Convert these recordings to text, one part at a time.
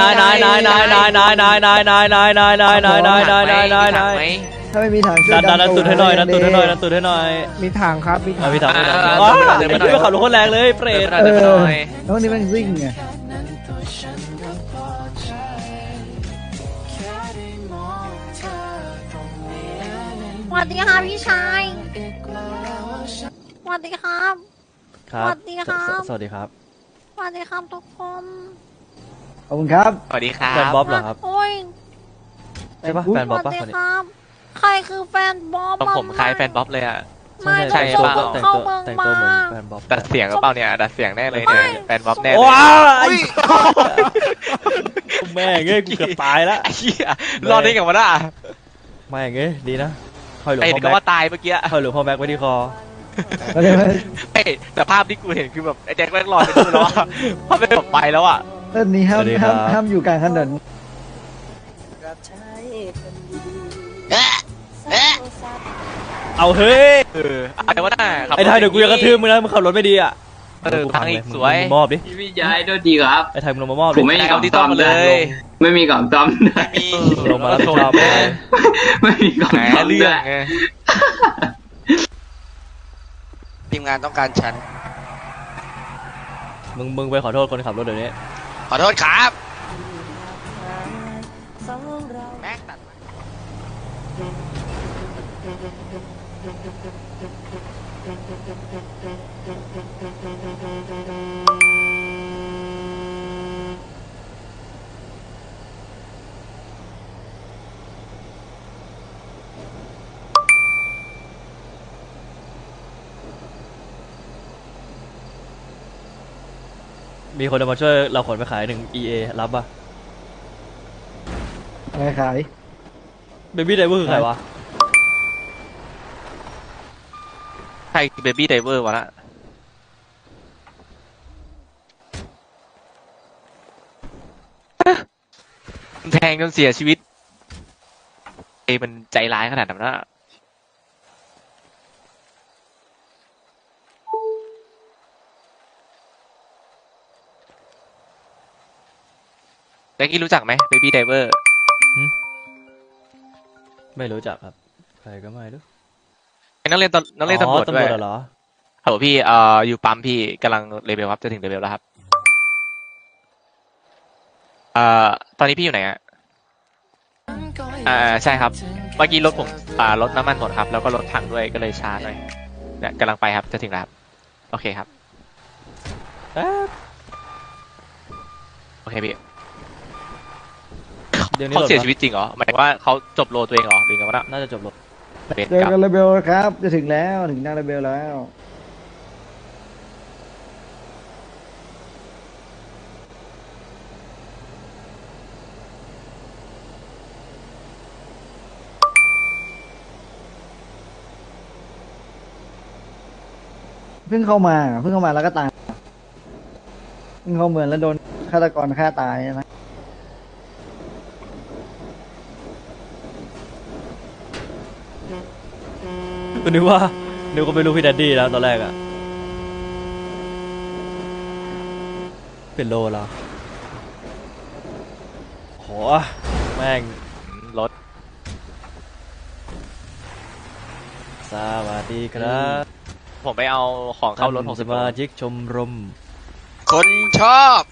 นายนายนายนายนายนายนายนายนายนายนายนายนายนายนายนายนายนายถ้าไม่มีถังช่วยดันดันดันตุดให้หน่อยดันตุดให้หน่อยดันตุดให้หน่อยมีถังครับมีถัอะงพี่ถามพี่ถามอ่าอ๋อเดินไอ้ไปหน่อยที่ขับรถโคตรแรงเลยเปรตเดินไปหน่อยน้องนี่แม่งซิ่งไงสวัสดีค่ะพี่ชายสวัสดีครับครับสวัสดีครับสสวัสดีครับ สวัสดีครับทุกคน ขอบคุณครับ สวัสดีครัแฟนบ บ๊อบเหรอครับ โอ้ยใช่ปะอุ๊ยแฟนสบ๊อบวัสปะดีคนนี้ ครับ ใครคือแฟนบ๊อบตรงผมคล้ายแฟนบ๊อบเลยอะ ไม่ใช่ต้ใช่องแต่งเข้าตัวเมืองแต่งมาตัวเหมือนแฟนบ๊อบดัดเสียงหรือเปล่าเนี่ย ดัดเสียงแน่เลยเนี่ยแฟนบ๊อบแน่เลยว้าวไอ้แม่งเอ้ยกูเกือบตายแล้วไอ้เหี้ยรอดได้ไงวะน่ะแม่งเอ้ยดีนะห้อยหลวงไอ้พ่อนี่ก็แม็ว่ากตายเมื่อกี้ห้อยหลวงพ่อแม็กไว้ที่คอก็เลยว่าเอ้ยแต่ภาพที่กูเห็นคือแบบไอ้แจ็คแม่งลอยไปดูแล้วอะภาพเป็นแบบไปแล้วอะ เต้นนี้ห้ามห้ามห้ามอยู่กลางถนนเอาเฮ้ย เอออะไรวะน่ะขับรถไอ้ไทยเดี๋ยวกูจะกระทืบมึงนะมึงขับรถไม่ดีอะเออกูพังอีกเลยสวย มึงมอบดิพี่พี่ย้ายด้วยดีครับ ไอ้ไทยมึงลงมามอบผดิ มไม่มีกล่องเอาที่ซ่อมซ่อมมาเลยไม่มีกล่องซ่อมด้วยมีลงมารับผิดชอบเลยไม่มีกล่องแหมซ่อมเรื่ด้อวงยไงทีมงานต้องการฉันมึงมึงไปขอโทษคนขับรถเดี๋ยวนี้ ขอโทษครับ แม็กตัดมี คนจะมาช่วยเราขนไปขายหนึ่ง EA รับป่ะอะไรขาย เบบี้ไดเวอร์คือใครวะ ใครเบบี้ไดเวอร์วะน่ะแทงจนเสียชีวิตเอ้ยมันใจร้ายขนาดนั้นนะ แจ็คกี้รู้จักไหม Baby Diver ไม่รู้จักครับ ใครก็ไม่รู้ไอ้นักเรียนตำนักเรียนตำรวจอ๋อด้วยเหรอฮัลโหลพี่เอ่ออยู่ปั๊มพี่กำลังเลเวลครับจะถึงเลเวลแล้วครับเอ่อตอนนี้พี่อยู่ไหนอะอ่าใช่ครับเมื่อกี้รถผมอ่ารถน้ำมันหมดครับ แล้วก็รถพังด้วยก็เลยช้าหน่อยเนี่ยกำลังไปครับจะถึงแล้วครับโอเคครับเอ๊ะโอเคพี่เดี๋ยวนี้เขาโหลดเสียปะชีวิตจริงเหรอ หมายถึงว่าเขาจบโลตัวเองเหรอหรือไงวะน่ะน่าจะจบรถเป็นเจอกับกันเลเบลครับ จะถึงแล้วถึงหน้าเลเบลแล้ว เพิ่งเข้ามาเพิ่งเข้ามาแล้วก็ตายเพิ่งเข้าเมืองแล้วโดนฆาตกรฆ่าตายนะ กูนึกว่านึกว่าเป็นลูกพี่แดดดี้แล้วตอนแรกอะเป็นโลแล้วโหแม่งรถสวัสดีครับผมไปเอาของเข้ารถท่นหกสิสบโลมาชิกชมรม คนชอบ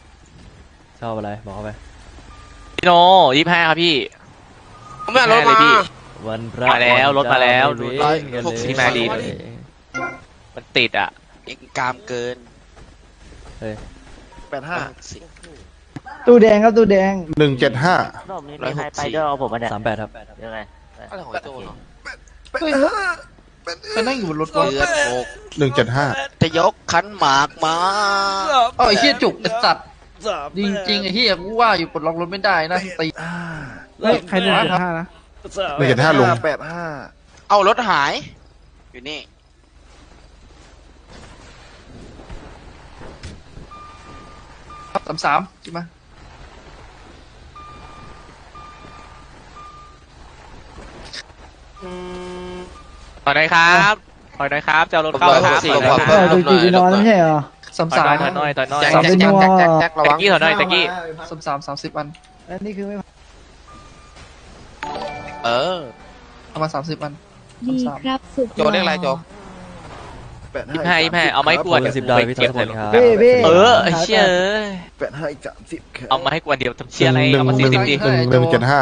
ชอบอะไร บอกเขาไปพี่โนยี่ห้าครับพี่ผมไม่เอารถแน่เลยมาพี่ วันพระมาแล้วรถมาแล้ววันร้อยเว้นกันหกสิบเลยมาดี มันติดอะ เองกามเกินเฮ้ย แปดห้าสิบตู้แดงครับตู้แดง หนึ่งเจ็ดห้า รอบนี้มีใครไปด้วยเอาผมมาเนี่ยสามแปดครับยังไงอะไรของไอ้โต้เนาะไปนั่งอยู่บนรถเดือนหกหนึ่งเจ็ดห้า จะยกขันหมากมาเอาไอ้เหี้ยจุกไอ้สัตว์จริงๆไอ้เหี้ยกูว่าอยู่ปลดล็อกรถไม่ได้นะตีเฮ้ยใครหนึ่งเจ็ดห้านะ หนึ่งเจ็ดห้าลง แปดห้าเอารถหาย อยู่นี่สามสามใช่ไหมขอหน่อยครับขอหน่อยครับจะเอารถเข้าหกร้อยคหรักบสิบขอหน่อยหกร้คอยรับเออจุกจิกไปนอนแล้วไม่ใช่เหรอ สามถอยสาหน่อมยถอยหน่อยถอยหน่อยแจ็คสามแจ็คเป็นแจ็คนัวแจ็คแจ็คแจ็คระตะวังกี้ถอยหน่อยตะกี้สามสามสามสิบอัน อันนี้คือไม่ เออ เอามาสามสิบอัน ดีสามครับสุดโจเรียกอะไรโจยี่ห้ายี่ห้าเอาไม้กวาดสิบดาวพี่เก็บทุกคนครับ พี่พี่เออไอ้เชี่ยเอ้ยแปดห้าอีกสามสิบเอามาให้กวนเดียวทำเชี่ยอะไรหนึ่งเอามาหสี่นึ่งสิบดิหนึ่งหนึ่งเจ็ดห้า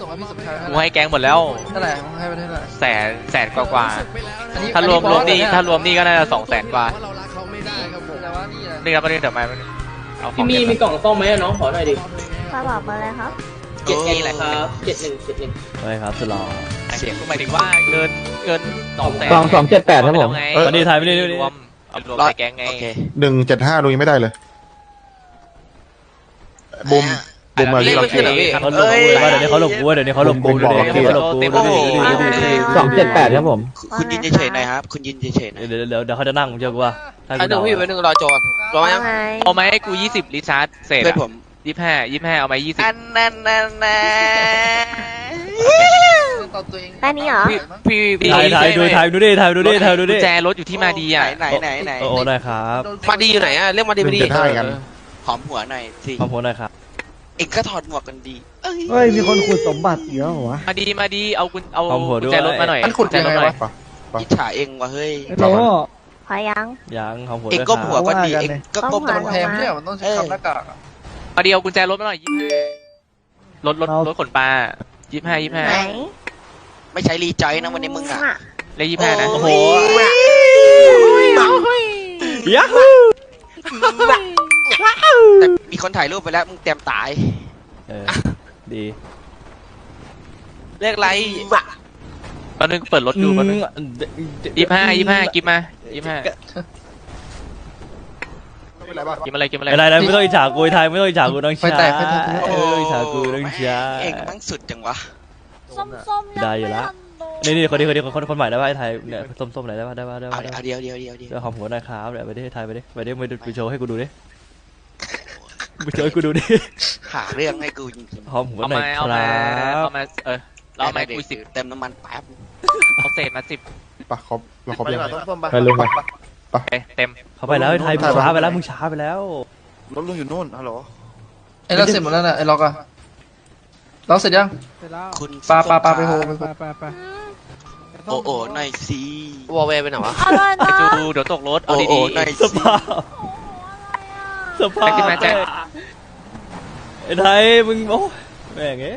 ส่งให้พี่สมชายกูให้แกงหมดแล้ว เท่าไหร่ให้ไปเท่าไหร่แสนแสนกว่ากว่าอันนี้ถ้ารวมอัรวมนี่บอสถ้ารวมนี่ก็น่าจะสองแสนกว่าแต่ว่านี่อะนี่ครับประเด็นเดี๋ยวมาเอาของมีเก็บมีกล่องซ่อมไหมอะน้องขอหน่อยดิกระบอกมาเลยครับ เจ็ดนี่แหละครับเจ็ดหนึ่งเจ็ดหนึ่งไปครับสุดหล่อเสียงก็หมายถึงว่าเกินเกินสองแสนสองสองเจ็ดแปดครับผมไงวันนี้ถ่ายไม่ได้ไม่ได้รวมเอารวมในแกงไงโอเคหนึ่งเจ็ดห้าลุงยังไม่ได้เลยบูมบูมมาที่เราขึ้นเหรอพี่เขาหลบกูว่าเดี๋ยวนี้เขาหลบกูว่าเดี๋ยวนี้เขาหลบกูดูดิเขาหลบกูดูดิสองเจ็ดแปดครับผม คุณยืนเฉยๆหน่อยครับ คุณยืนเฉยๆหน่อยเดี๋ยวเดี๋ยวเดี๋ยวเขาจะนั่งผมเชื่อกูว่าถ้าอักูนหนึ่เดางพี่ไปหนึ่งรอโจรรอว่ายังไงเอาไหมให้กูยี่สิบลิชาร์ดเศษเพื่อนผม ยี่ห้ายี่ห้าเอาไหมยี่สิบ อันนั้นนั่นนะตอนตัวเองได้นี้เหรอ พี่พี่พี่ถ่ายถ่ายดูถ่ายดูดิถ่ายดูดิถ่ายดูดิกุญแจรถอยู่ที่มาดีอะไหนไหนไหนโอ้ได้ครับมาดีอยู่ไหนอะเรียกมาดีหนึ่ไม่งดีเจ็ดห้ากันหอมหัวหน่อยสิขอบคุณนะครับเอ็งก็ถอดหมวกกันดีเอ้ยเฮ้ยมีคนขุดสมบัติเยอะเหรอวะมาดีมาดีเอากุญเอาขอบคุณกุด้ญวยแจรถมาหน่อยมันขุดกุญแจยังรถไงหน่อยวะอิจฉาเอ็งว่ะเฮ้ยไอ้โน่พอยังยังขอบคุณเอ็งด้วยคก้มหัวรับก็ดีว่ากันเอ็งเลยก็ก้มก้ตมลหัอวดแพงเนี่ยมันต้องใช้คำหน้ากาก อะมาดีเอากุญแจรถมาหน่อยยี่ห้ารถรถเอารถขนปลายี่ห้ายี่ห้าไหนไม่ใช้รีจอยนะวันนี้มึงอะอะเลขยี่ห้านะโอ้โหยัฮูแต่มีคนถ่ายรูปไปแล้วมึงเตรียมตาย เออ ดีเรียกอะไรตอนนึงเปิดรถดูตอนนึงยี่ห้ายี่ห้ากินมายี่ห้าไม่ เป็นไรป่ะกินอะไรกินอะไรอะไรนะไม่ต้องอิจฉากูไทยไม่ต้องอิจฉากูน้องไฟชาแตกไฟแตก เอออิจฉากูน้องชา เอ็งมันสุดจังวะ ส้มๆได้อยู่ละ นี่นี่คนนี้คนนี้คนคนใหม่ได้ป่ะไอ้ไทยเนี่ยส้มๆไหนอยได้ป่ะได้ป่ะได้เอาป่ะเดี๋ยวเอาเดียวเดียวเดียวเดียวเดี๋ยวหอมหัวหนะครับเดี๋ยวไปดิไทยไปดิไปดิไปโชว์ให้กูดูดิไปโชว์ให้กูดูดิหาเรื่องให้กูจริงหอมหัวเอาหน่อมายคเอารัมาบ เอามาเออๆเราเอามาคุยสิบเติมน้ำมันแป๊บเอาเศษมาสิบปะครบเราครบยังไปลุงไป เอ้ยเต็ม เขาไปแล้วไอ้ไทยมึงช้าไปแล้วมึงช้าไปแล้ว รถลุงอยู่นู่นฮัลโหลไอ้เราเสร็จหมดแล้วน่ะไอ้ล็อกอะล็อกเสร็จยังคุณปลาปลาปลาไปโฮไปโฮโอ้โอ้หน่อยสิวอลเวย์ไปไหนวะอร่อยไอ้นะจูเดี๋ยวตกรถ โอ้เอาโอ้ดีหน่อยสสิภาพสภาพขึ้นมาแจ็คไอ้ไทยมึงโอ้แม่งเอ้ย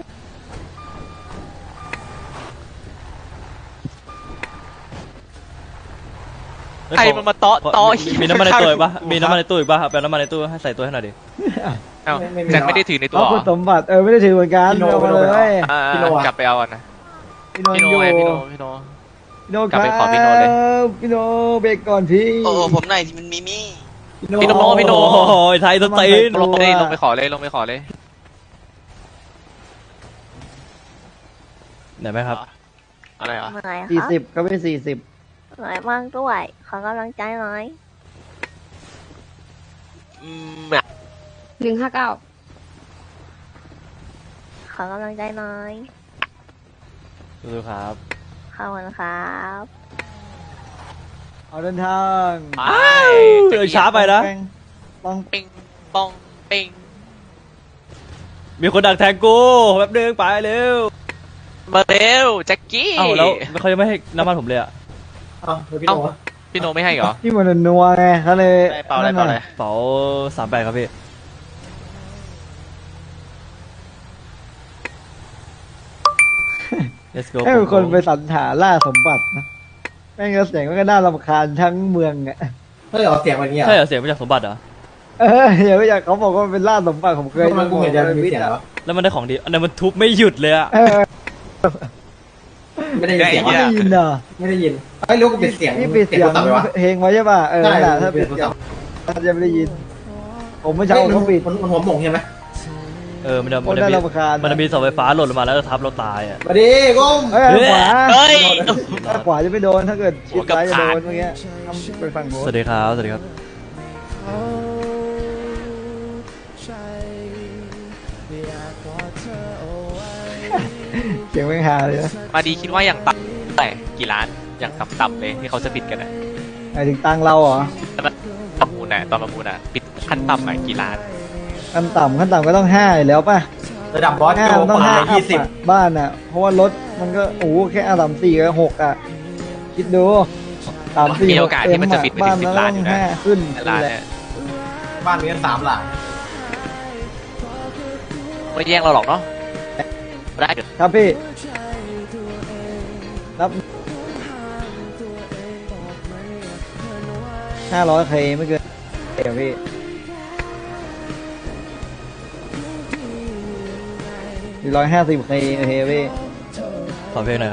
ใครมันมาเตาะเตาะมีน้ำมันในตัวอีกปะมีน้ำมันในตู้อีกปะเอาไปน้ำมันในตู้ให้ใส่ตัวให้หน่อยดิเอ้าแจ็คไม่ได้ถือในตัวเขาเหรขุอดสมบัติเออไม่ได้ถือเหมือนกันเอามาเลยอ่ากลับไปเอาอะนะพี่โนพี่โนอยู่ไงพี่โนพี่โน พี่โนกลับไปขอพี่โนเลย ครับพี่โนเบรกก่อนพี่โอ้โอ้ผมหน่อยมันมีมี่พี่โนพี่โนโอ้โหไอ้ไทยต้นตีนลงไปเลยลงไปขอเลยลงไปขอเลยไหนไหมครับ อะไรอะเหนื่อยคสี่รับสิบก็ไม่สี่สิบเหนื่อยมากด้วย ขอกำลังใจหน่อยอืมหนึ่งห้าเก้าขอกำลังใจหน่อยดูครับ ขอบคุณครับเอาเดินทางเออช้าไปนะแป้งปองปิงปองปิงมีคนดักแทงกูแป๊บนึงไปเร็ว มาเร็วแจ็คกี้ เอ้าแล้วเขายังไม่ให้น้ำมันผมเลยอะเอ้าพี่โนไม่ให้เหรอที่มันนัวไงเขาเลยได้เปล่าได้เปล่าเลย เป๋าสามแปดครับพี่ let's go ให้เป็นคนไปสรรหาล่าสมบัตินะแม่งก็เสียงมันก็น่ารำคาญทั้งเมืองอะใช่เหรอเสียงมาจากสมบัติเหรอ เออเดี๋ยวอยากเขาบอกว่ามันเป็นล่าสมบัติผมเคยดูกูเห็นมีเสียงแล้วมันได้ของดี อันนั้นมันทุบไม่หยุดเลยอะเออ ไม่ได้ยินเสียงไม่ได้ยินเหรอไม่ได้ยินไม่รู้ก็ปิดเสียงนี่ปิดเสียงเพลงไว้ใช่ป่ะเออนั่นแหละถ้าปิดเสีเสียยงงถ้าจะไม่ได้ยิน ผมไม่ใช่เขาปิด มันมันหัวหม่งใช่ไหมเออมันจะคมันนจะน่ามีรำคาญ มันจะมีเสาไฟฟ้าหล่นลงมาแล้วจะทับเราตายอะมาดิก้มเอ้ยขวาเฮ้ย ถ้าขวาจะไม่โดนถ้าเกิดชิดซ้ายจะโดนหัวกับขาเมื่อกี้ทำไปฝั่งโน้สวันสดีครับ สวัสดีครับ เสียงไม่งฮาเลยนะมาดีคิดว่าอย่างต่ำแต่กี่ล้านอย่างต่ำๆเลยที่เขาจะบิดกันอะหมายถึงตังเราเหรอทประมูลน่ะตอนประมูลน่ะปิดขั้นต่ำอะกี่ล้านขั้นต่ำขั้นต่ำก็ต้องห้าอยู่แล้วป่ะระดับบอสห้าโจมันต้องเปิดห้าเลยอัยี่พสิบอะบ้านอะ เพราะว่ารถมันก็โอ้โหแค่อันดับสี่กับหกอะ คิดดูสามสี่มีโอกาสที่มันจะบิดไปถึงบ้านสิมันบล้านต้ออยู่งนะห้าขึ้นล้านแหละเนี่ยบ้านมีกันสามหลังไม่แย่งเราหรอกเนาะ ได้เดี๋ยวครับพี่ รับห้าร้อยเคไม่เกินเดี๋ยวพี่ ร้อยห้าสิบเคโอเคพี่ ขอเพลงหน่อยครับ